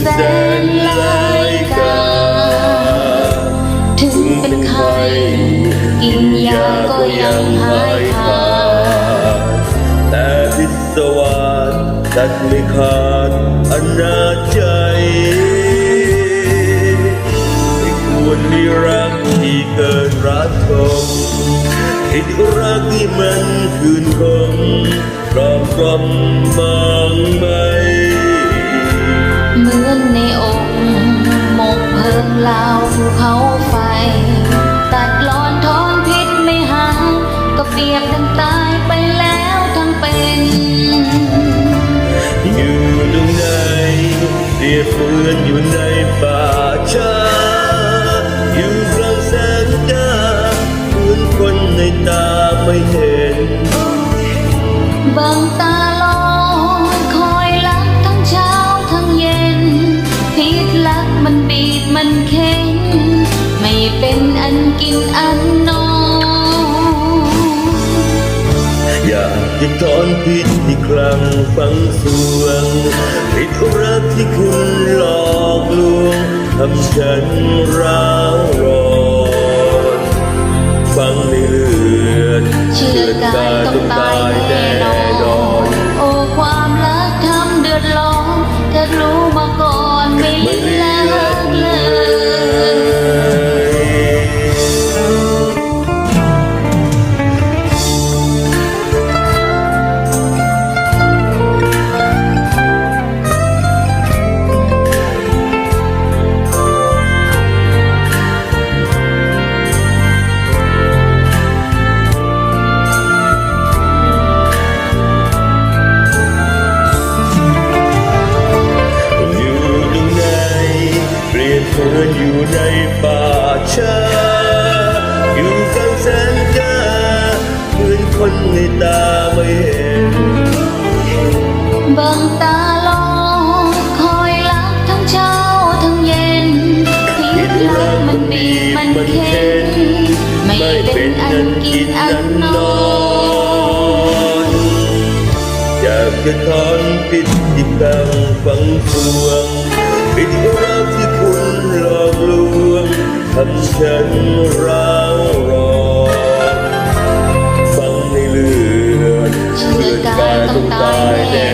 แสนหลายกาถึงเป็นไข้กินยาก็ยังหายขาดแต่พิศวาสตัดไม่ขาดอนาจใจไม่ควรมีรักที่เกินรักทงคิดรักที่มันคืนคงกรอบกลมมองไม่เฟื้นอยู่ในป่าช้าอยู่กลางแสงดาฝืนคนในตาไม่เห็นบางตาลอยคอยรักทั้งเช้าทั้งเย็นพิษรักมันบีบมันเค้น ยากจะถอนพิษที่คลังฝังสวงพิษรักที่คุณหลอกลวงทำฉันร้าวร้อนฟังในเลือดเชื่อกายต้องตายแน่นอนโอ้ความรักทำเดือดร้อนถ้ารู้มาก่อนไม่ไม่ ช้าอยู่กลางแสงจ้าเหมือนคนในตาไม่เห็นบางตาลอยคอยรั ฉันร้าวร้อนฟังในเลือดเชื่อกายต้องตายแน่